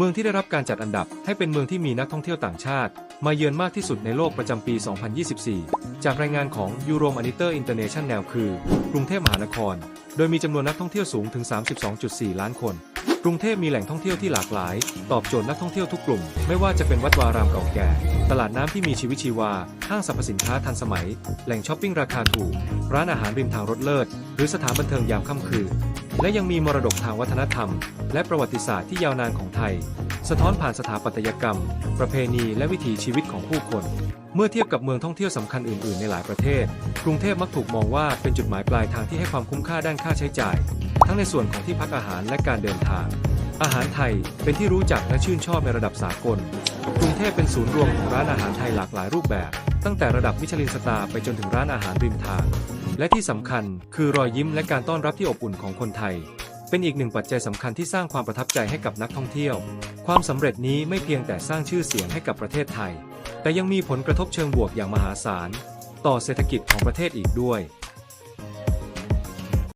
เมืองที่ได้รับการจัดอันดับให้เป็นเมืองที่มีนักท่องเที่ยวต่างชาติ มาเยือนมากที่สุดในโลกประจำปี 2024 จากรายงานของ Euromonitor International คือกรุงเทพมหานคร โดยมีจำนวนนักท่องเที่ยวสูงถึง 32.4 ล้านคน กรุงเทพมีแหล่งท่องเที่ยวที่หลากหลาย ตอบโจทย์นักท่องเที่ยวทุกกลุ่ม ไม่ว่าจะเป็นวัดวารามเก่าแก่ ตลาดน้ำที่มีชีวิตชีวา ห้างสรรพสินค้าทันสมัย แหล่งช้อปปิ้งราคาถูก ร้านอาหารริมทางรถเลิศ หรือสถานบันเทิงยามค่ำคืน และยังมีมรดกทางวัฒนธรรม และประวัติศาสตร์ที่ยาวนานของไทย สะท้อนผ่านสถาปัตยกรรม ประเพณีและวิถีชีวิตของผู้คน เมื่อเทียบกับเมืองท่องเที่ยวสำคัญอื่น ๆ ในหลายประเทศ กรุงเทพมักถูกมองว่าเป็นจุดหมายปลายทางที่ให้ความคุ้มค่าด้านค่าใช้จ่าย ทั้งในส่วนของที่พักอาหารและการเดินทาง อาหารไทยเป็นที่รู้จักและชื่นชอบในระดับสากล กรุงเทพเป็นศูนย์รวมของร้านอาหารไทยหลากหลายรูปแบบ ตั้งแต่ระดับมิชลินสตาร์ไปจนถึงร้านอาหารริมทาง และที่สำคัญ คือรอยยิ้มและการต้อนรับที่อบอุ่นของคนไทย เป็นอีกหนึ่งปัจจัยสำคัญที่สร้างความประทับใจให้กับนักท่องเที่ยว ความสำเร็จนี้ไม่เพียงแต่สร้างชื่อเสียงให้กับประเทศไทย แต่ยังมีผลกระทบเชิงบวกอย่างมหาศาล ต่อเศรษฐกิจของประเทศอีกด้วย